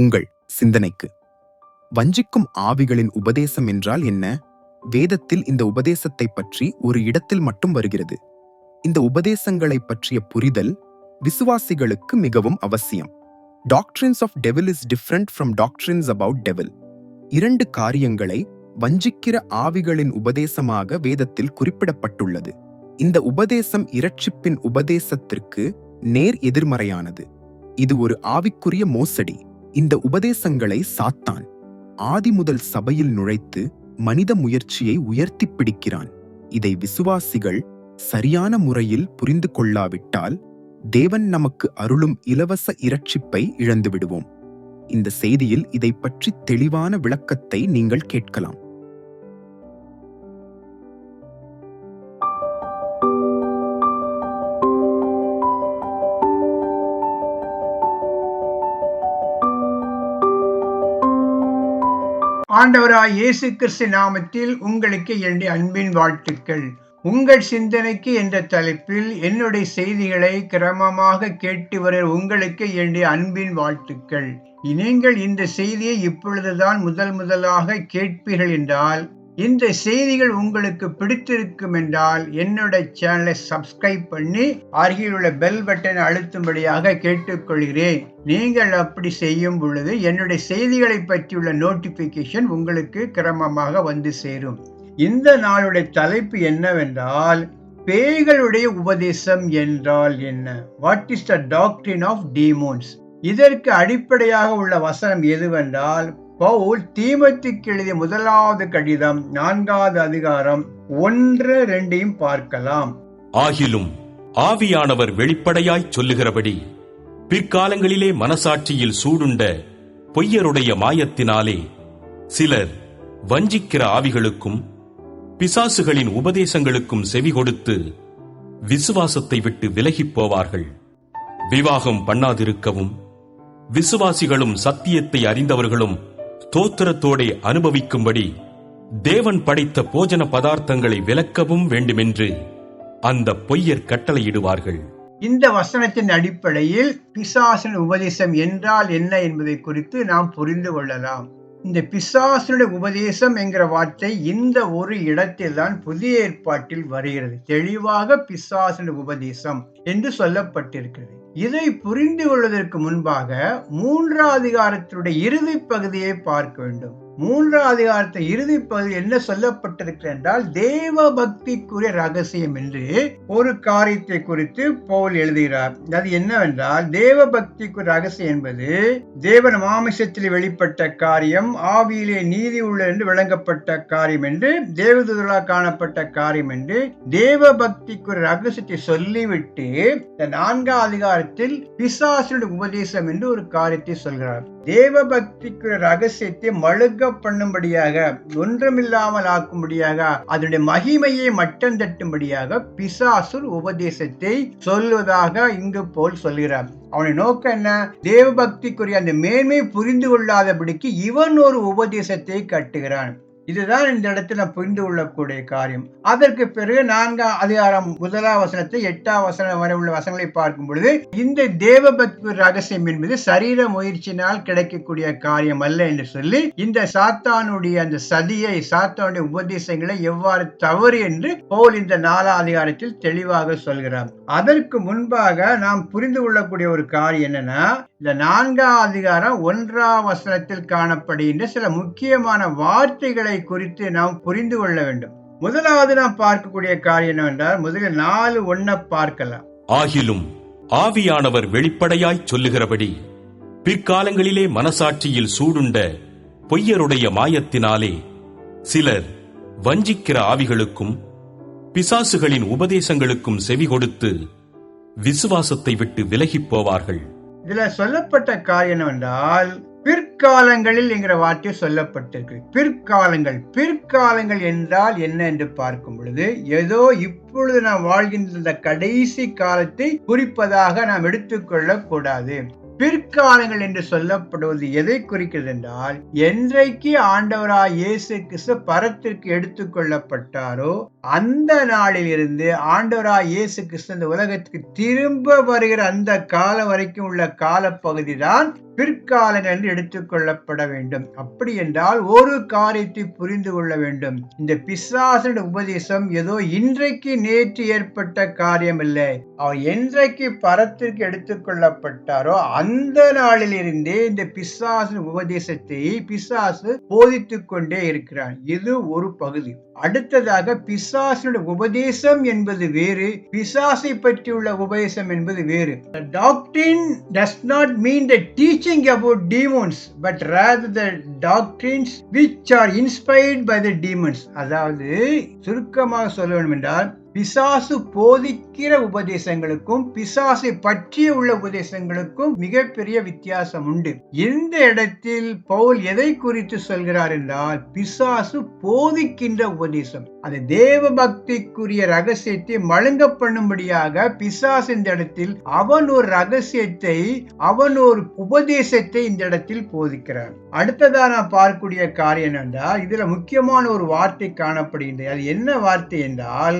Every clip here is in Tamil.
உங்கள் சிந்தனைக்கு. வஞ்சிக்கும் ஆவிகளின் உபதேசம் என்றால் என்ன? வேதத்தில் இந்த உபதேசத்தை பற்றி ஒரு இடத்தில் மட்டும் வருகிறது. இந்த உபதேசங்களை பற்றிய புரிதல் விசுவாசிகளுக்கு மிகவும் அவசியம். Doctrines of devil is different from doctrines about devil இரண்டு காரியங்களை வஞ்சிக்கிற ஆவிகளின் உபதேசமாக வேதத்தில் குறிப்பிடப்பட்டுள்ளது. இந்த உபதேசம் இரட்சிப்பின் உபதேசத்திற்கு நேர் எதிர்மறையானது. இது ஒரு ஆவிக்குரிய மோசடி. இந்த உபதேசங்களை சாத்தான் ஆதி முதல் சபையில் நுழைத்து மனித முயற்சியை உயர்த்திப் பிடிக்கிறான். இதை விசுவாசிகள் சரியான முறையில் புரிந்து கொள்ளாவிட்டால் தேவன் நமக்கு அருளும் இலவச இரட்சிப்பை இழந்துவிடுவோம். இந்த செய்தியில் இதை பற்றி தெளிவான விளக்கத்தை நீங்கள் கேட்கலாம். ஆண்டவராய் இயேசு கிறிஸ்து நாமத்தில் உங்களுக்கு என்னுடைய அன்பின் வாழ்த்துக்கள். உங்கள் சிந்தனைக்கு என்ற தலைப்பில் என்னுடைய செய்திகளை கிரமமாக கேட்டு வர உங்களுக்கு என்னுடைய அன்பின் வாழ்த்துக்கள். நீங்கள் இந்த செய்தியை இப்பொழுதுதான் முதல் முதலாக கேட்பீர்கள் என்றால் இந்த செய்திகள் உங்களுக்கு பிடித்திருக்கும் என்றால் என்னுடைய சேனலை சப்ஸ்கிரைப் பண்ணி அருகில் உள்ள பெல் பட்டனை அழுத்தும்படியாக கேட்டுக்கொள்கிறேன். நீங்கள் அப்படி செய்யும் பொழுது என்னுடைய செய்திகளை பற்றியுள்ள நோட்டிபிகேஷன் உங்களுக்கு கிரமமாக வந்து சேரும். இந்த நாளுடைய தலைப்பு என்னவென்றால் பேய்களுடைய உபதேசம் என்றால் என்ன? வாட் இஸ் த டாக்டரின் ஆஃப் டீமோன்ஸ் இதற்கு அடிப்படையாக உள்ள வசனம் எதுவென்றால் பவுல் தீமத்துக்கு எழுதிய முதலாவது கடிதம் நான்காவது அதிகாரம் ஒன்று ரெண்டையும் பார்க்கலாம். ஆகிலும் ஆவியானவர் வெளிப்படையாய்ச் சொல்லுகிறபடி பிற்காலங்களிலே மனசாட்சியில் சூடுண்ட பொய்யருடைய மாயத்தினாலே சிலர் வஞ்சிக்கிற ஆவிகளுக்கும் பிசாசுகளின் உபதேசங்களுக்கும் செவி கொடுத்து விசுவாசத்தை விட்டு விலகிப் போவார்கள். விவாகம் பண்ணாதிருக்கவும் விசுவாசிகளும் சத்தியத்தை அறிந்தவர்களும் ஸ்தோத்திரத்தோடே அனுபவிக்கும்படி தேவன் படைத்த போஜன பதார்த்தங்களை விளக்கவும் வேண்டுமென்று அந்த பொய்யர் கட்டளையிடுவார்கள். இந்த வசனத்தின் அடிப்படையில் பிசாசின் உபதேசம் என்றால் என்ன என்பதை குறித்து நாம் புரிந்து கொள்ளலாம். இந்த பிசாசனுடைய உபதேசம் என்கிற வார்த்தை இந்த ஒரு இடத்தில் தான் புதிய ஏற்பாட்டில் வருகிறது. தெளிவாக பிசாசனுடைய உபதேசம் என்று சொல்லப்பட்டிருக்கிறது. இதை புரிந்து கொள்வதற்கு முன்பாக மூன்றாம் அதிகாரத்தினுடைய இறுதி பகுதியை பார்க்க வேண்டும். மூன்றாம் அதிகாரத்தை இறுதி பகுதி என்ன சொல்லப்பட்டிருக்கிறது என்றால் தேவ பக்திக்குரிய ரகசியம் என்று ஒரு காரியத்தை குறித்து போல் எழுதுகிறார். அது என்னவென்றால் தேவ பக்திக்கு ரகசியம் என்பது தேவன் மாமிசத்தில் வெளிப்பட்ட காரியம் ஆவியிலே நீதி உள்ள என்று விளங்கப்பட்ட காரியம் என்று தேவதூதலாக காணப்பட்ட காரியம் என்று தேவ பக்திக்கு ரகசியத்தை சொல்லிவிட்டு இந்த நான்காம் அதிகாரத்தில் பிசாசுடைய உபதேசம் என்று ஒரு காரியத்தை சொல்கிறார். தேவ பக்திக்குரிய ரகசியத்தை மழுக பண்ணும்படியாக ஒன்றுமில்லாமல் ஆக்கும்படியாக அதனுடைய மகிமையை மட்டம் தட்டும்படியாக பிசாசுர் உபதேசத்தை சொல்வதாக இங்கு போல் சொல்கிறார். அவனை நோக்கம் என்ன? தேவ பக்திக்குரிய அந்த மேன்மை புரிந்து கொள்ளாதபடிக்கு இவன் ஒரு உபதேசத்தை கட்டுகிறான். இதுதான் இந்த இடத்துல புரிந்து கொள்ளக்கூடிய காரியம். அதற்கு பிறகு நான்காம் அதிகாரம் முதலாம் வசனத்தை எட்டாம் வசனம் வரை உள்ள வசனங்களை பார்க்கும் பொழுது இந்த தேவபக்தி ரகசியம் என்பது சரீர முயற்சியினால் கிடைக்கக்கூடிய காரியம் அல்ல என்று சொல்லி இந்த சாத்தானுடைய அந்த சதியை சாத்தானுடைய உபதேசங்களை எவ்வாறு தவறு என்று போல் இந்த நாலாம் அதிகாரத்தில் தெளிவாக சொல்கிறார். அதற்கு முன்பாக நாம் புரிந்து கொள்ளக்கூடிய ஒரு காரியம் என்னன்னா இந்த நான்காம் அதிகாரம் ஒன்றாம் வசனத்தில் காணப்படுகின்ற சில முக்கியமான வார்த்தைகளை குறித்து நாம் புரிந்து கொள்ள வேண்டும். முதலாவது நாம் பார்க்கக்கூடிய காரியம் என்னவென்றால் முதலில் நாலு ஒன்ன பார்க்கலாம். ஆகிலும் ஆவியானவர் வெளிப்படையாய்ச் சொல்லுகிறபடி பிற்காலங்களிலே மனசாட்சியில் சூடுண்ட பொய்யருடைய மாயத்தினாலே சிலர் வஞ்சிக்கிற ஆவிகளுக்கும் பிசாசுகளின் உபதேசங்களுக்கும் செவி கொடுத்து விசுவாசத்தை விட்டு விலகிப் போவார்கள். இதுல சொல்லப்பட்ட காரியம் என்னவென்றால் பிற்காலங்களில் என்கிற வார்த்தை சொல்லப்பட்டிருக்கு பிற்காலங்கள் பிற்காலங்கள் என்றால் என்ன என்று பார்க்கும் பொழுது ஏதோ இப்பொழுது நாம் வாழ்கின்ற இந்த கடைசி காலத்தை குறிப்பதாக நாம் எடுத்துக்கொள்ள கூடாது. பிற்காலங்கள் என்று சொல்லப்படுவது எதை குறிக்கிறது என்றால் என்றைக்கு ஆண்டவராய் இயேசு கிறிஸ்து பரத்திற்கு எடுத்துக்கொள்ளப்பட்டாரோ அந்த நாளிலிருந்து ஆண்டவராய் இயேசு கிறிஸ்து இந்த உலகத்துக்கு திரும்ப வருகிற அந்த காலம் வரைக்கும் உள்ள காலப்பகுதி தான் பிற்காலங்கள் என்று எடுத்துக்கொள்ளப்பட வேண்டும். அப்படி என்றால் ஒரு காரியத்தை புரிந்து கொள்ள வேண்டும். இந்த பிசாசனுடைய உபதேசம் ஏதோ இன்றைக்கு நேற்று ஏற்பட்ட காரியம் இல்லை. அவர் என்றைக்கு பரத்திற்கு எடுத்துக்கொள்ளப்பட்டாரோ அந்த நாளிலிருந்தே இந்த பிசாசின் உபதேசத்தை பிசாசு போதித்துக் கொண்டே இருக்கிறான். இது ஒரு பகுதி. அடுத்ததாக பிசாசனுடைய உபதேசம் என்பது வேறு பிசாசை பற்றியுள்ள உபதேசம் என்பது வேறு. Doctrine does not mean the teaching about demons but rather the doctrines which are inspired by the demons அதாவது சுருக்கமாக சொல்ல வேண்டும் என்றால் பிசாசு போதிக்கிற உபதேசங்களுக்கும் பிசாசை பற்றிய உள்ள உபதேசங்களுக்கும் மிகப்பெரிய வித்தியாசம் உண்டு. இந்த இடத்தில் பவுல் எதை குறித்து சொல்கிறார் என்றால் பிசாசு போதிக்கின்ற உபதேசம். அது தேவ பக்திக்குரிய ரகசியத்தை மழுங்க பண்ணும்படியாக பிசாசு இந்த இடத்தில் அவன் ஒரு ரகசியத்தை அவன் ஒரு உபதேசத்தை இந்த இடத்தில் போதிக்கிறார். அடுத்ததா நான் பார்க்கக்கூடிய காரியம் என்றால் இதுல முக்கியமான ஒரு வார்த்தை காணப்படுகின்றது. அது என்ன வார்த்தை என்றால்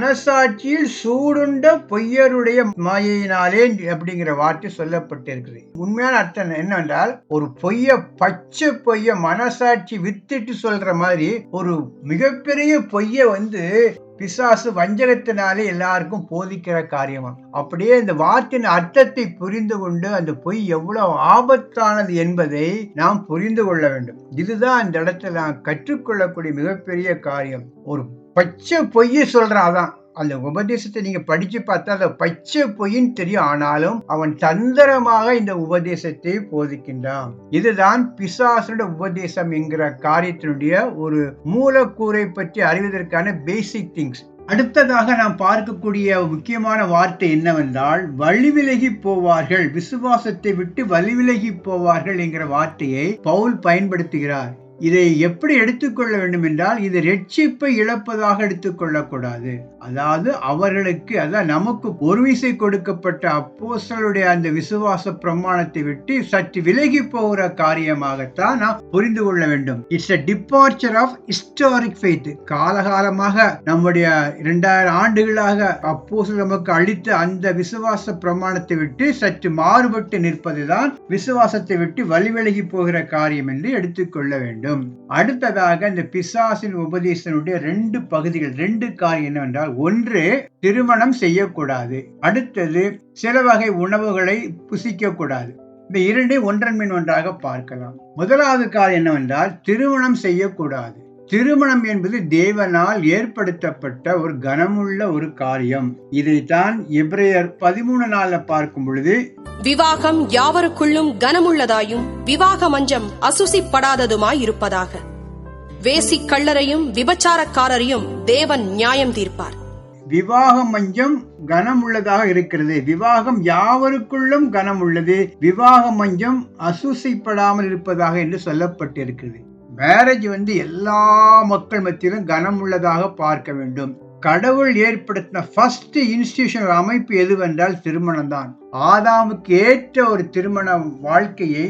மனசாட்சியில் சூடுண்ட பொய்யருடைய மாயையினாலே அப்படிங்கிற வார்த்தை சொல்லப்பட்டிருக்குது உண்மையான அர்த்தம் என்னவென்றால் ஒரு பொய்ய பச்சை பொய்ய மனசாட்சி வித்துட்டு சொல்ற மாதிரி ஒரு மிகப்பெரிய பொய்ய வந்து பிசாசு வஞ்சகத்தினாலே எல்லாருக்கும் போதிக்கிற காரியமா? அப்படியே இந்த வார்த்தையின் அர்த்தத்தை புரிந்து கொண்டு அந்த பொய் எவ்வளவு ஆபத்தானது என்பதை நாம் புரிந்து கொள்ள வேண்டும். இதுதான் அந்த இடத்துல நாம் கற்றுக்கொள்ளக்கூடிய மிகப்பெரிய காரியம். ஒரு பச்சை பொய்யை சொல்றாதான் அந்த உபதேசத்தை நீங்க படிச்சு பார்த்தா அந்த பச்சை பொய்ன்னு தெரியும். ஆனாலும் அவன் தந்திரமாக இந்த உபதேசத்தை போதிக்கின்றான். இதுதான் பிசாசனுடைய உபதேசம் என்கிற காரியத்தினுடைய ஒரு மூலக்கூறை பற்றி அறிவதற்கான பேசிக் திங்ஸ் அடுத்ததாக நாம் பார்க்கக்கூடிய முக்கியமான வார்த்தை என்னவென்றால் வழிவிலகி போவார்கள் விசுவாசத்தை விட்டு வழிவிலகி போவார்கள் என்கிற வார்த்தையை பவுல் பயன்படுத்துகிறார். இதை எப்படி எடுத்துக்கொள்ள வேண்டும் என்றால் இது ரட்சிப்பை இழப்பதாக எடுத்துக்கொள்ளக்கூடாது. அதாவது அவர்களுக்கு அதாவது நமக்கு ஒரு விசை கொடுக்கப்பட்ட அப்போசலுடைய அந்த விசுவாச பிரமாணத்தை விட்டு சற்று விலகி போகிற காரியமாகத்தான் நாம் புரிந்து கொள்ள வேண்டும். It's a departure of historic faith காலகாலமாக நம்முடைய இரண்டாயிரம் ஆண்டுகளாக அப்போசல் நமக்கு அளித்த அந்த விசுவாச பிரமாணத்தை விட்டு சற்று மாறுபட்டு நிற்பதுதான் விசுவாசத்தை விட்டு வழிவிலகி போகிற காரியம் என்று எடுத்துக்கொள்ள வேண்டும். அடுத்ததாக இந்த பிசாசின் உபதேசனுடைய ரெண்டு பகுதிகள் ரெண்டு காரியம் என்னவென்றால் ஒன்று திருமணம் செய்யக்கூடாது. அடுத்தது சில வகை உணவுகளை புசிக்க கூடாது இந்த இரண்டை ஒன்றன் மின் ஒன்றாக பார்க்கலாம். முதலாவது காரியம் என்னவென்றால் திருமணம் செய்யக்கூடாது. திருமணம் என்பது தேவனால் ஏற்படுத்தப்பட்ட ஒரு கனமுள்ள ஒரு காரியம். இதைத்தான் எப்ரேயர் பதிமூணு நாள்ல பார்க்கும் பொழுது விவாகம் யாவருக்குள்ளும் கனமுள்ளதாயும் விவாக மஞ்சம் அசுசிப்படாததுமாய் இருப்பதாக. வேசி கள்ளரையும் விபச்சாரக்காரரையும் தேவன் நியாயம் தீர்ப்பார். விவாகம் மஞ்சம் கனம் உள்ளதாக இருக்கிறது. விவாகம் யாவருக்குள்ளும் கனம் உள்ளது விவாக மஞ்சம் அசூசைப்படாமல் இருப்பதாக என்று சொல்லப்பட்டிருக்கிறது. மேரேஜ் வந்து எல்லா மக்கள் மத்தியிலும் கனம் உள்ளதாக பார்க்க வேண்டும். கடவுள் ஏற்படுத்தின ஃபர்ஸ்ட் இன்ஸ்டிடியூஷன் அமைப்பு எதுவென்றால் திருமணம் தான் ஆதாமுக்கு ஏற்ற ஒரு திருமண வாழ்க்கையை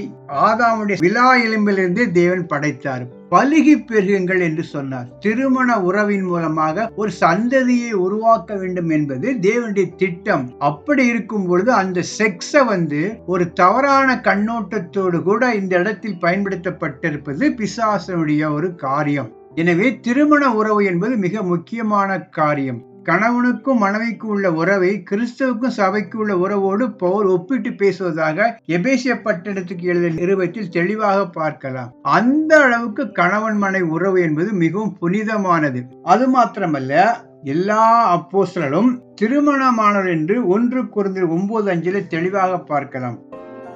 ஆதாமுடைய விழா எலும்பிலிருந்து தேவன் படைத்தார். பழுகி பெறுங்கள் என்று சொன்னார். திருமண உறவின் மூலமாக ஒரு சந்ததியை உருவாக்க வேண்டும் என்பது தேவனுடைய திட்டம். அப்படி இருக்கும் பொழுது அந்த செக்ஸை வந்து ஒரு தவறான கண்ணோட்டத்தோடு கூட இந்த இடத்தில் பயன்படுத்தப்பட்டிருப்பது பிசாசனுடைய ஒரு காரியம். எனவே திருமண உறவு என்பது மிக முக்கியமான காரியம். கணவனுக்கும் மனைவிக்கும் உள்ள உறவை கிறிஸ்தவுக்கும் சபைக்கு உள்ள உறவோடு பவுல் ஒப்பிட்டு பேசுவதாக எபேசிய பட்டணத்துக்கு எழுதிய நிறுவத்தில் தெளிவாக பார்க்கலாம். அந்த அளவுக்கு கணவன் மனை உறவு என்பது மிகவும் புனிதமானது. அது மாத்திரமல்ல எல்லா அப்போஸ்தலரும் திருமணமானவர் என்று ஒன்று குறைந்த ஒன்பது அஞ்சில தெளிவாக பார்க்கலாம்.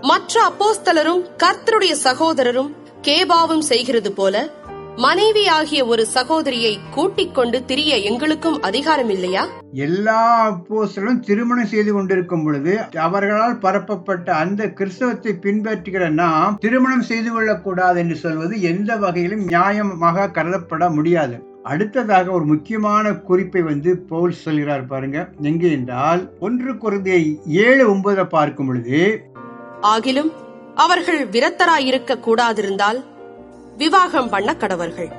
மற்ற அப்போஸ்தலரும் கர்த்தருடைய சகோதரரும் கேபாவும் செய்கிறது போல மனைவி ஆகிய ஒரு சகோதரியை கூட்டிக் கொண்டு திரிய எங்களுக்கும் அதிகாரம் இல்லையா? எல்லா அப்போஸ்தலரும் திருமணம் செய்து கொண்டிருக்கும் பொழுது அவர்களால் பரப்பப்பட்ட அந்த கிறிஸ்தவத்தை பின்பற்றுகிற நாம் திருமணம் செய்து கொள்ளக்கூடாது என்று சொல்வது எந்த வகையிலும் நியாயமாக கருதப்பட முடியாது. அடுத்ததாக ஒரு முக்கியமான குறிப்பை வந்து பவுல் சொல்கிறார் பாருங்க. எங்கே என்றால் ஒன்று குருந்திய ஏழு ஒன்பதை பார்க்கும் பொழுது ஆகிலும் அவர்கள் விரத்தராயிருக்க கூடாதிருந்தால் விவாகம் பண்ண கடவர்கள்.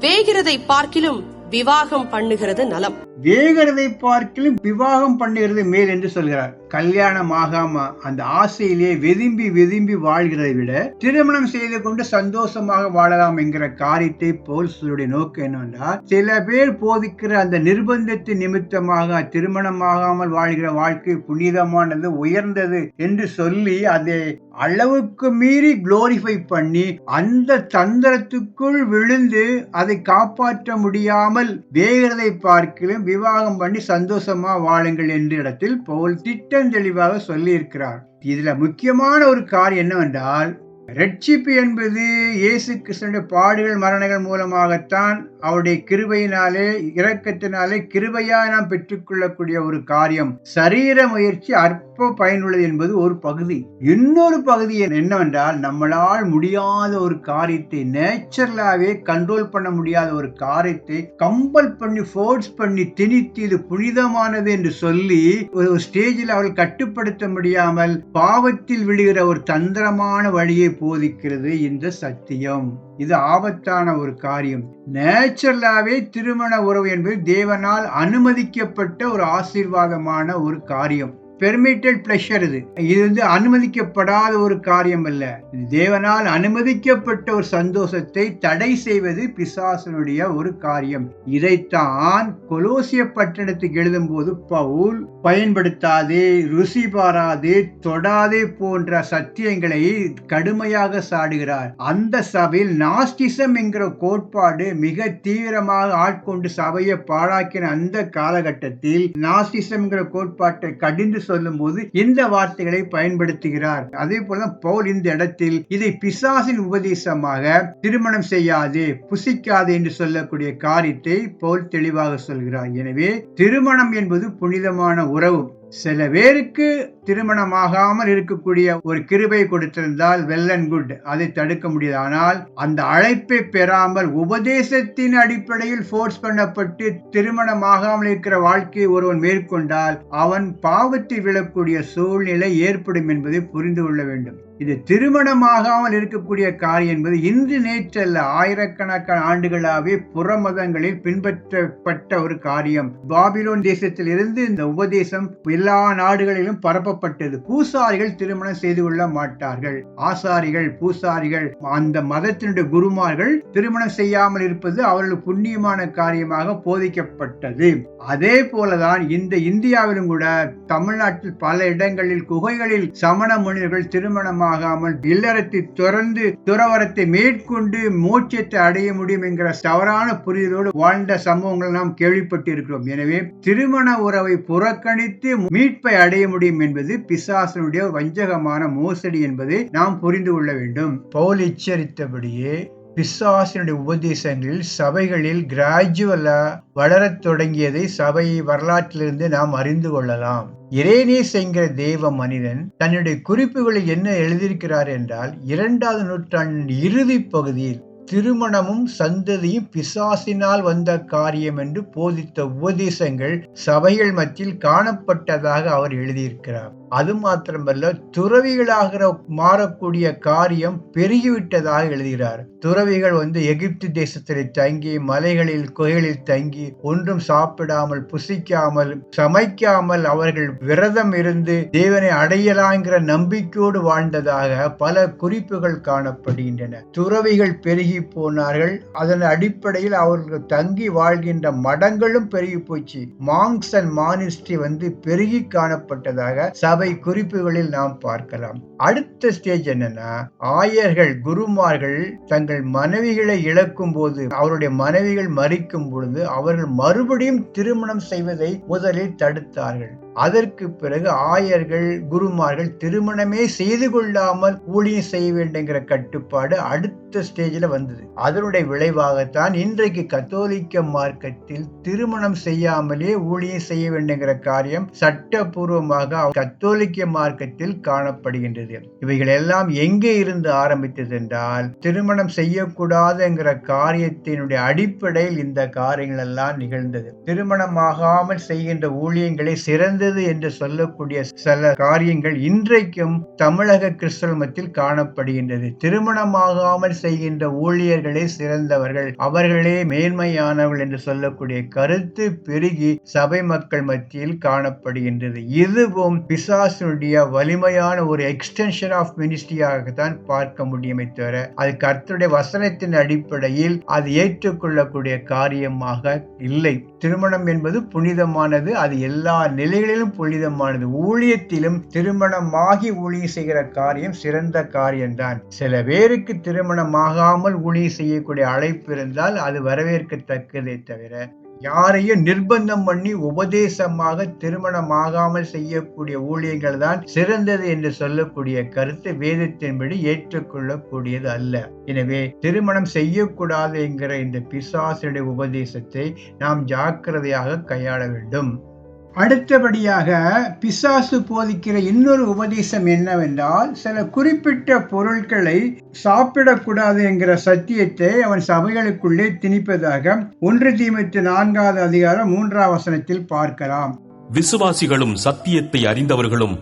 வேகிறதை பார்க்கிலும் விவாகம் பண்ணுகிறது நலம். வேகிறதை பார்க்கிலும் விவாகம் பண்ணுகிறது மேல் என்று சொல்கிறார். கல்யாணம் ஆகாம அந்த ஆசையிலே வெதும்பி வெதும்பி வாழ்கிறதை விட திருமணம் செய்து கொண்டு சந்தோஷமாக வாழலாம் என்கிற காரியத்தை போல் நோக்கம் என்னவென்றால் சில பேர் போதிக்கிற அந்த நிர்பந்தத்தின் நிமித்தமாக திருமணமாகாமல் வாழ்கிற வாழ்க்கை புனிதமானது உயர்ந்தது என்று சொல்லி அதை அளவுக்கு மீறி குளோரிஃபை பண்ணி அந்த தந்திரத்துக்குள் விழுந்து அதை காப்பாற்ற முடியாமல் வேகிறதை பார்க்கிலும் விவாகம் பண்ணி சந்தோஷமா வாழுங்கள் என்ற இடத்தில் பவுல் திட்டம் தெளிவாக சொல்லியிருக்கிறார். இதுல முக்கியமான ஒரு காரியம் என்னவென்றால் ரட்சிப்பு என்பது இயேசு கிருஷ்ணனுடைய பாடுகள் மரணங்கள் மூலமாகத்தான் அவருடைய கிருபையினாலே இரக்கத்தினாலே கிருபையா நாம் பெற்றுக்கொள்ளக்கூடிய ஒரு காரியம். சரீர முயற்சி அற்ப பயனுள்ளது என்பது ஒரு பகுதி. இன்னொரு பகுதி என்னவென்றால் நம்மளால் முடியாத ஒரு காரியத்தை நேச்சுரலாவே கண்ட்ரோல் பண்ண முடியாத ஒரு காரியத்தை கம்பல் பண்ணி ஃபோர்ஸ் பண்ணி திணித்து இது புனிதமானது என்று சொல்லி ஒரு ஸ்டேஜில் அவள் கட்டுப்படுத்த முடியாமல் பாவத்தில் விழுகிற ஒரு தந்திரமான வழியை போதிக்கிறது இந்த சத்தியம். இது ஆபத்தான ஒரு காரியம். நேச்சுரலாவே திருமண உறவு என்பது தேவனால் அனுமதிக்கப்பட்ட ஒரு ஆசீர்வாதமான ஒரு காரியம். பெர்மிட்டட் பிளஷர் இது. இது வந்து அனுமதிக்கப்படாத ஒரு காரியம் அல்ல. தேவனால் அனுமதிக்கப்பட்ட ஒரு சந்தோஷத்தை தடை செய்வது பிசாசனுடைய ஒரு காரியம். இதைத்தான் கொலோசிய பட்டணத்துக்கு எழுதும் போது பவுல் பயன்படுத்தாதே ருசி பாராதே தொடாதே போன்ற சத்தியங்களை கடுமையாக சாடுகிறார். அந்த சபையில் நாஸ்டிசம் என்கிற கோட்பாடு மிக தீவிரமாக ஆட்கொண்டு சபையை பாழாக்கின அந்த காலகட்டத்தில் நாஸ்டிசம் என்கிற கோட்பாட்டை கடிந்து சொல்லும் போது இந்த வார்த்தைகளை பயன்படுத்துகிறார். அதே போல பவுல் இந்த இடத்தில் இதை பிசாசின் உபதேசமாக திருமணம் செய்யாதே புசிக்காதே என்று சொல்லக்கூடிய காரியத்தை பவுல் தெளிவாக சொல்கிறார். எனவே திருமணம் என்பது புனிதமான உறவு. சில பேருக்கு திருமணமாகாமல் இருக்கக்கூடிய ஒரு கிருபை கொடுத்திருந்தால் வெல் அண்ட் குட் அதை தடுக்க முடியாது. ஆனால் அந்த அழைப்பை பெறாமல் உபதேசத்தின் அடிப்படையில் ஃபோர்ஸ் பண்ணப்பட்டு திருமணமாகாமல் இருக்கிற வாழ்க்கையை ஒருவன் மேற்கொண்டால் அவன் பாவத்தை விழக்கூடிய சூழ்நிலை ஏற்படும் என்பதை புரிந்து கொள்ள வேண்டும். இது திருமணமாகாமல் இருக்கக்கூடிய காரியம் என்பது இன்று நேற்றல்ல ஆயிரக்கணக்கான ஆண்டுகளாகவே புறமதங்களில் பின்பற்றப்பட்ட ஒரு காரியம். பாபிலோன் தேசத்தில் இருந்து இந்த உபதேசம் எல்லா நாடுகளிலும் பரப்பப்பட்டது. பூசாரிகள் திருமணம் செய்து கொள்ள மாட்டார்கள். ஆசாரிகள் பூசாரிகள் அந்த மதத்தினுடைய குருமார்கள் திருமணம் செய்யாமல் இருப்பது அவர்களுக்கு புண்ணியமான காரியமாக போதிக்கப்பட்டது. அதே போலதான் இந்த இந்தியாவிலும் கூட தமிழ்நாட்டில் பல இடங்களில் குகைகளில் சமண முனிவர்கள் திருமணம் ஆகாமல் இல்லறத்தை துறந்து துறவரத்தை மேற்கொண்டு மோட்சத்தை அடைய முடியும் என்கிற தவறான புரிதலோடு வாழ்ந்த சம்பவங்களை நாம் கேள்விப்பட்டிருக்கிறோம். எனவே திருமண உறவை புறக்கணித்து மீட்பை அடைய முடியும் என்பது பிசாசனுடைய வஞ்சகமான மோசடி என்பதை நாம் புரிந்து கொள்ள வேண்டும். பவுல் எச்சரித்தபடியே பிசாசினுடைய உபதேசங்களில் சபைகளில் கிராஜுவலா வளரத் தொடங்கியதை சபை வரலாற்றிலிருந்து நாம் அறிந்து கொள்ளலாம். இரேனேஸ் என்கிற தேவ மனிதன் தன்னுடைய குறிப்புகளில் என்ன எழுதியிருக்கிறார் என்றால் இரண்டாவது நூற்றாண்டின் இறுதி பகுதியில் திருமணமும் சந்ததியும் பிசாசினால் வந்த காரியம் என்று போதித்த உபதேசங்கள் சபைகள் மத்தியில் காணப்பட்டதாக அவர் எழுதியிருக்கிறார். அது மாத்திரமல்ல துறவிகளாக மாறக்கூடிய காரியம் பெருகிவிட்டதாக எழுதுகிறார். துறவிகள் வந்து எகிப்து தேசத்தில் தங்கி மலைகளில் குகைகளில் தங்கி ஒன்றும் சாப்பிடாமல் புசிக்காமல் சமைக்காமல் அவர்கள் விரதம் இருந்து தேவனை அடையலாங்கிற நம்பிக்கையோடு வாழ்ந்ததாக பல குறிப்புகள் காணப்படுகின்றன. துறவிகள் பெருகி போனார்கள். அதன் அடிப்படையில் அவர்கள் தங்கி வாழ்கின்ற மடங்களும் பெருகி போச்சு மாங்ஸ் அண்ட் மானிஸ்ட்ரி வந்து பெருகி காணப்பட்டதாக குறிப்புகளில் நாம் பார்க்கலாம். அடுத்த ஸ்டேஜ் என்னன்னா ஆயர்கள் குருமார்கள் தங்கள் மனைவிகளை இழக்கும் போது அவருடைய மனைவிகள் மறிக்கும் பொழுது அவர்கள் மறுபடியும் திருமணம் செய்வதை முதலில் தடுத்தார்கள். அதற்கு பிறகு ஆயர்கள் குருமார்கள் திருமணமே செய்து கொள்ளாமல் ஊழியம் செய்ய வேண்டுங்கிற கட்டுப்பாடு அடுத்த ஸ்டேஜில் வந்தது. அதனுடைய விளைவாகத்தான் இன்றைக்கு கத்தோலிக்க மார்க்கத்தில் திருமணம் செய்யாமலே ஊழியம் செய்ய வேண்டுங்கிற காரியம் சட்டபூர்வமாக கத்தோலிக்க மார்க்கத்தில் காணப்படுகின்றது. இவைகள் எல்லாம் எங்கே இருந்து ஆரம்பித்தது என்றால் திருமணம் செய்யக்கூடாதுங்கிற காரியத்தினுடைய அடிப்படையில் இந்த காரியங்கள் எல்லாம் நிகழ்ந்தது. திருமணமாகாமல் செய்கின்ற ஊழியங்களை சிறந்த சிறந்தது என்று சொல்லக்கூடிய சில காரியங்கள் இன்றைக்கும் தமிழக கிறிஸ்தவ மத்தியில் காணப்படுகின்றது. திருமணமாகாமல் செய்கின்ற ஊழியர்களே சிறந்தவர்கள். அவர்களே மேன்மையானவர்கள் என்று சொல்லக்கூடிய கருத்து பெருகி சபை மக்கள் மத்தியில் காணப்படுகின்றது. இதுவும் பிசாசனுடைய வலிமையான ஒரு எக்ஸ்டென்ஷன் ஆஃப் மினிஸ்ட்ரியாகத்தான் பார்க்க முடியுமே தவிர அது கர்த்தருடைய வசனத்தின் அடிப்படையில் அது ஏற்றுக்கொள்ளக்கூடிய காரியமாக இல்லை. திருமணம் என்பது புனிதமானது. அது எல்லா நிலைகளிலும் புனிதமானது. ஊழியத்திலும் திருமணமாகி ஊழியம் செய்கிற காரியம் சிறந்த காரியம்தான் சில பேருக்கு திருமணமாகாமல் ஊழியம் செய்யக்கூடிய அழைப்பு இருந்தால் அது வரவேற்கத்தக்கதே தவிர யாரையும் நிர்பந்தம் பண்ணி உபதேசமாக திருமணமாகாமல் செய்யக்கூடிய ஊழியங்கள் தான் சிறந்தது என்று சொல்லக்கூடிய கருத்து வேதத்தின்படி ஏற்றுக்கொள்ளக்கூடியது அல்ல. எனவே திருமணம் செய்யக்கூடாது என்கிற இந்த பிசாசனுடைய உபதேசத்தை நாம் ஜாக்கிரதையாக கையாள வேண்டும். அடுத்தபடியாக பிசாசு போதிக்கிற இன்னொரு உபதேசம் என்னவென்றால் சில குறிப்பிட்ட பொருட்களை சாப்பிடக்கூடாது என்கிற சத்தியத்தை அவன் சபைகளுக்குள்ளே திணிப்பதாக ஒன்று தீமத்து நான்காவது அதிகாரம் மூன்றாம் வசனத்தில் பார்க்கலாம். விசுவாசிகளும் சத்தியத்தை அறிந்தவர்களும்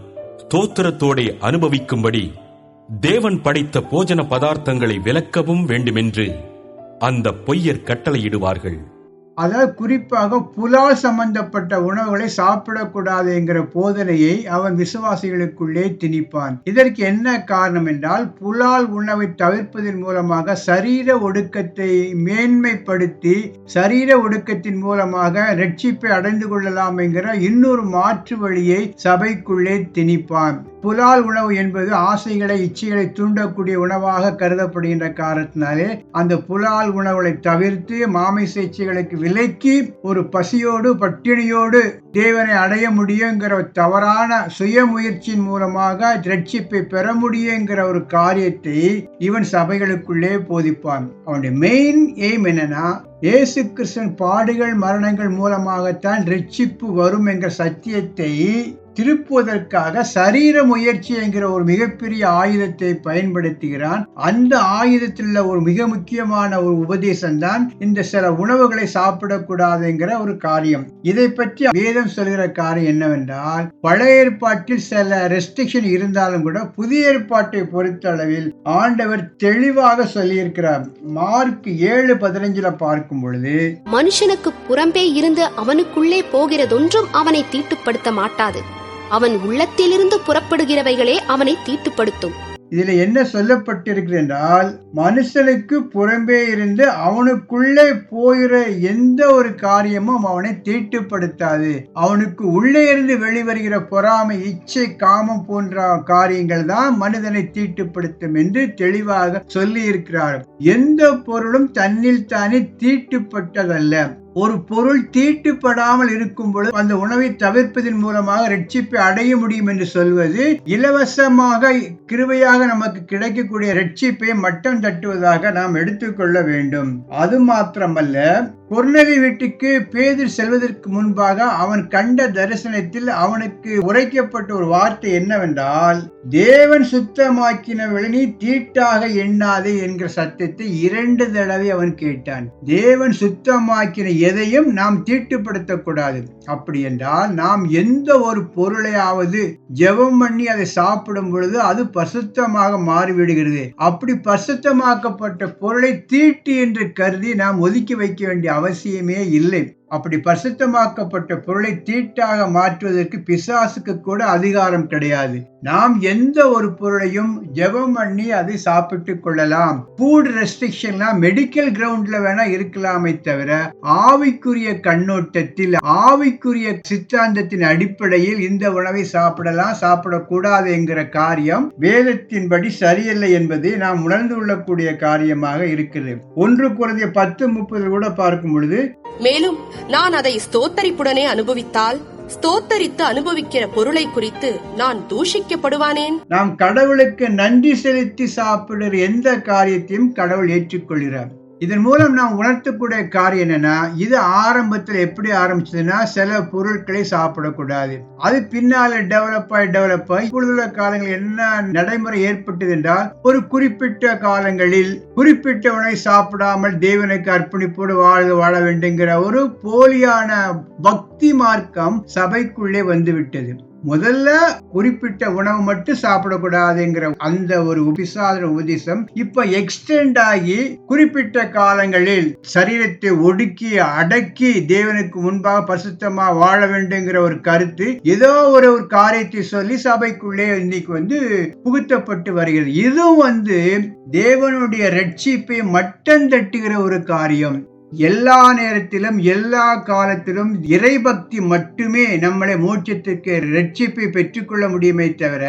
தோத்திரத்தோடே அனுபவிக்கும்படி தேவன் படைத்த போஜன பதார்த்தங்களை விலக்கவும் வேண்டுமென்று அந்த பொய்யர் கட்டளையிடுவார்கள். அதாவது குறிப்பாக புலால் சம்பந்தப்பட்ட உணவுகளை சாப்பிடக்கூடாது என்கிற போதனையை அவன் விசுவாசிகளுக்குள்ளே திணிப்பான். இதற்கு என்ன காரணம் என்றால் புலால் உணவை தவிர்ப்பதன் மூலமாக சரீர ஒடுக்கத்தை மேன்மைப்படுத்தி சரீர ஒடுக்கத்தின் மூலமாக ரட்சிப்பை அடைந்து கொள்ளலாம் என்கிற இன்னொரு மாற்று வழியை சபைக்குள்ளே திணிப்பான். புலால் உணவு என்பது ஆசைகளை இச்சைகளை தூண்டக்கூடிய உணவாக கருதப்படுகின்ற காரணத்தினாலே அந்த புலால் உணவுகளை தவிர்த்து மாமிச இச்சைகளுக்கு விலக்கி ஒரு பசியோடு பட்டினியோடு தேவனை அடைய முடியுங்கிற தவறான சுய முயற்சியின் மூலமாக ரட்சிப்பை பெற முடியுங்கிற ஒரு காரியத்தை இவன் சபைகளுக்குள்ளே போதிப்பான். அவனுடைய மெயின் எய்ம் என்னன்னா இயேசு கிறிஸ்தன் பாடுகள் மரணங்கள் மூலமாகத்தான் ரட்சிப்பு வரும் என்ற சத்தியத்தை திருப்புவதற்காக சரீர முயற்சி என்கிற ஒரு மிகப்பெரிய ஆயுதத்தை பயன்படுத்துகிறான். அந்த ஆயுதத்தில் ஒரு மிக முக்கியமான ஒரு உபதேசம் தான் இந்த சில உணவுகளை சாப்பிடக்கூடாதுங்கிற ஒரு காரியம். இதை பற்றி வேதம் சொல்கிற காரியம் என்னவென்றால் பழைய ஏற்பாட்டில் சில ரெஸ்ட்ரிக்ஷன் இருந்தாலும் கூட புதிய ஏற்பாட்டை பொறுத்த அளவில் ஆண்டவர் தெளிவாக சொல்லியிருக்கிறார். மார்க் ஏழு பதினஞ்சுல பார்க்கும் பொழுது மனுஷனுக்கு புறம்பே இருந்து அவனுக்குள்ளே போகிறதொன்றும் அவனை தீட்டுப்படுத்த மாட்டாது. அவன் உள்ளத்திலிருந்து புறப்படுகிறவைகளே அவனை தீட்டுப்படுத்தும். இதுல என்ன சொல்லப்பட்டிருக்கிறது என்றால் மனுஷனுக்கு புறம்பே இருந்து அவனுக்குள்ளே போகிற எந்த ஒரு காரியமும் அவனை தீட்டுப்படுத்தாது. அவனுக்கு உள்ளே இருந்து வெளிவருகிற பொறாமை இச்சை காமம் போன்ற காரியங்கள் தான் மனிதனை தீட்டுப்படுத்தும் என்று தெளிவாக சொல்லி இருக்கிறார் எந்த பொருளும் தன்னில் தானே தீட்டுப்பட்டதல்ல. ஒரு பொருள் தீட்டுப்படாமல் இருக்கும் பொழுது அந்த உணவை தவிர்ப்பதன் மூலமாக ரட்சிப்பை அடைய முடியும் என்று சொல்வது இலவசமாக கிருவையாக நமக்கு கிடைக்கக்கூடிய ரட்சிப்பை மட்டம் தட்டுவதாக நாம் எடுத்துக்கொள்ள வேண்டும். அது மாத்திரமல்ல பொருளவி வீட்டுக்கு பேதிர் செல்வதற்கு முன்பாக அவன் கண்ட தரிசனத்தில் அவனுக்கு உரைக்கப்பட்ட ஒரு வார்த்தை என்னவென்றால் தேவன் சுத்தமாக்கின நீ தீட்டாக எண்ணாதே என்கிற சத்தத்தை இரண்டு தடவை அவன் கேட்டான். தேவன் சுத்தமாக்கின எதையும் நாம் தீட்டுப்படுத்தக்கூடாது. அப்படி என்றால் நாம் எந்த ஒரு பொருளையாவது ஜெபம் பண்ணி அதை சாப்பிடும் பொழுது அது பசுத்தமாக மாறிவிடுகிறது. அப்படி பசுத்தமாக்கப்பட்ட பொருளை தீட்டு என்று கருதி நாம் ஒதுக்கி வைக்க வேண்டிய அவசியமே இல்லை. அப்படி பரிசுத்தமாக்கப்பட்ட பொருளை தீட்டாக மாற்றுவதற்கு பிசாசுக்கு கூட அதிகாரம் கிடையாது. நாம் எந்த ஒரு பொருளையும் ஜெபம் பண்ணி அதை சாப்பிட்டு கொள்ளலாம். ஃபுட் ரெஸ்ட்ரிக்ஷன்லாம் மெடிக்கல் கிரவுண்ட்ல வேணா இருக்கலாமே தவிர ஆவிக்குரிய கண்ணோட்டத்தில் ஆவிக்குரிய சித்தாந்தத்தின் அடிப்படையில் இந்த உணவை சாப்பிடலாம் சாப்பிடக்கூடாது என்கிற காரியம் வேதத்தின்படி சரியில்லை என்பதை நாம் உணர்ந்து கொள்ளக்கூடிய காரியமாக இருக்கிறது. ஒன்று குறைந்த பத்து முப்பது கூட பார்க்கும் பொழுது மேலும் நான் அதை ஸ்தோத்தரிப்புடனே அனுபவித்தால் ஸ்தோத்தரித்து அனுபவிக்கிற பொருளை குறித்து நான் தூஷிக்கப்படுவானேன்? நாம் கடவுளுக்கு நன்றி செலுத்தி சாப்பிடுற எந்த காரியத்தையும் கடவுள் ஏற்றுக்கொள்கிறார். இதன் மூலம் நாம் உணர்த்தக்கூடிய காரியம் என்னன்னா இது ஆரம்பத்துல எப்படி ஆரம்பிச்சதுன்னா சில பொருட்களை சாப்பிடக்கூடாது. அது பின்னால டெவலப் ஆகி டெவலப் ஆகி இப்பொழுதுள்ள காலங்களில் என்ன நடைமுறை ஏற்பட்டது என்றால் ஒரு குறிப்பிட்ட காலங்களில் குறிப்பிட்ட உணவை சாப்பிடாமல் தேவனுக்கு அர்ப்பணிப்போடு வாழ வாழ வேண்டுங்கிற ஒரு போலியான பக்தி மார்க்கம் சபைக்குள்ளே வந்துவிட்டது. முதல்ல குறிப்பிட்ட உணவு மட்டும் சாப்பிடக்கூடாதுங்கிற அந்த ஒரு உபிசாதன உபதேசம் இப்ப எக்ஸ்டெண்ட் ஆகி குறிப்பிட்ட காலங்களில் சரீரத்தை ஒடுக்கி அடக்கி தேவனுக்கு முன்பாக பரிசுத்தமா வாழ வேண்டுங்கிற ஒரு கருத்து ஏதோ ஒரு ஒரு காரியத்தை சொல்லி சபைக்குள்ளே இன்னைக்கு வந்து புகுத்தப்பட்டு வருகிறது. இதுவும் வந்து தேவனுடைய ரட்சிப்பை மட்டம் தட்டுகிற ஒரு காரியம். எல்லா நேரத்திலும் எல்லா காலத்திலும் இறைபக்தி மட்டுமே நம்மளை மோட்சத்துக்கு ரட்சிப்பை பெற்றுக்கொள்ள முடியுமே தவிர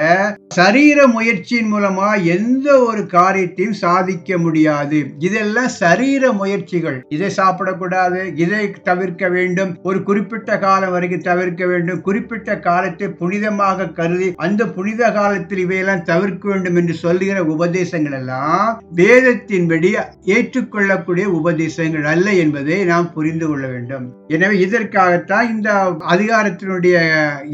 சரீர முயற்சியின் மூலமா எந்த ஒரு காரியத்தையும் சாதிக்க முடியாது. இதெல்லாம் சரீர முயற்சிகள். இதை சாப்பிடக்கூடாது இதை தவிர்க்க வேண்டும். ஒரு குறிப்பிட்ட காலம் வரைக்கும் தவிர்க்க வேண்டும். குறிப்பிட்ட காலத்தை புனிதமாக கருதி அந்த புனித காலத்தில் இவையெல்லாம் தவிர்க்க வேண்டும் என்று சொல்லுகிற உபதேசங்கள் எல்லாம் வேதத்தின்படி ஏற்றுக்கொள்ளக்கூடிய உபதேசங்கள் அல்ல என்பதை நாம் புரிந்து கொள்ள வேண்டும். எனவே இதற்காகத்தான் இந்த அதிகாரத்தினுடைய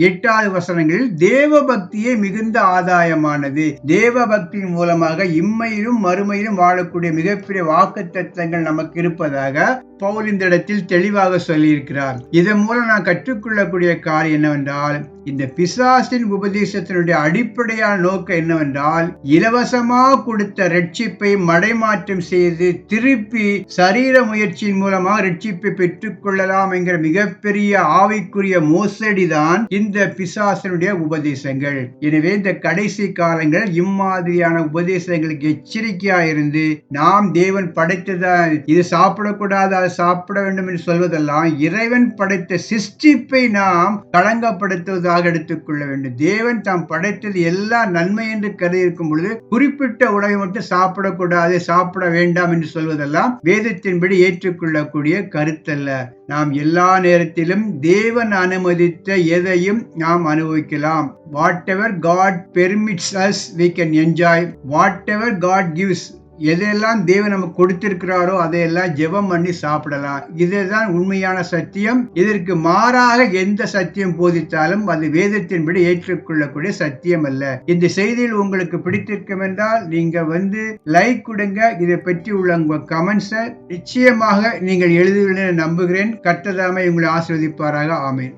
எட்டாவது வசனங்களில் தேவ பக்தியே மிகுந்த ஆதாயமானது. தேவ பக்தியின் மூலமாக இம்மையிலும் மறுமையிலும் வாழக்கூடிய மிகப்பெரிய வாக்கு தத்துவங்கள் நமக்கு இருப்பதாக பவுல் இந்த இடத்தில் தெளிவாக சொல்லியிருக்கிறார். இதன் மூலம் நான் கற்றுக்கொள்ளக்கூடிய காரியம் என்னவென்றால் இந்த பிசாசின் உபதேசத்தினுடைய அடிப்படையான நோக்கம் என்னவென்றால் இலவசமா கொடுத்த ரட்சிப்பை மடைமாற்றம் செய்து திருப்பி சரீர முயற்சியின் மூலமாக ரட்சிப்பை பெற்றுக் கொள்ளலாம் என்கிற மிகப்பெரிய ஆவிக்குரிய மோசடிதான் இந்த பிசாசனுடைய உபதேசங்கள். எனவே இந்த கடைசி காலங்கள் இம்மாதிரியான உபதேசங்களுக்கு எச்சரிக்கையா இருந்து நாம் தேவன் படைத்ததான் இது சாப்பிடக்கூடாது அதை சாப்பிட வேண்டும் என்று சொல்வதெல்லாம் இறைவன் படைத்த சிஷ்டிப்பை நாம் களங்கப்படுத்துவதாக எடுத்துக்கொள்ள வேண்டும். தேவன் தாம் படைத்தது எல்லாம் நன்மை என்று கருதி இருக்கும் பொழுது குறிப்பிட்ட உணவை மட்டும் சாப்பிடக்கூடாது சாப்பிட வேண்டாம் என்று சொல்வதெல்லாம் வேதத்தின்படி ஏற்றுக்கொள்ளக்கூடிய கருத்தல்ல. நாம் எல்லா நேரத்திலும் தேவன் அனுமதித்த எதையும் நாம் அனுபவிக்கலாம். Whatever God permits as we can enjoy whatever God gives எதையெல்லாம் தேவன் நமக்கு கொடுத்திருக்கிறாரோ அதையெல்லாம் ஜெபம் பண்ணி சாப்பிடலாம். இதுதான் உண்மையான சத்தியம். இதற்கு மாறாக எந்த சத்தியம் போதித்தாலும் அது வேதத்தின்படி ஏற்றுக்கொள்ளக்கூடிய சத்தியம் அல்ல. இந்த செய்தியில் உங்களுக்கு பிடித்திருக்கும் என்றால் நீங்க வந்து லைக் கொடுங்க. இதை பற்றி உள்ள உங்க கமெண்ட்ஸை நிச்சயமாக நீங்கள் எழுதுவீர்கள் நம்புகிறேன். கட்டதாமை உங்களை ஆசிர்வதிப்பாராக. ஆமேன்.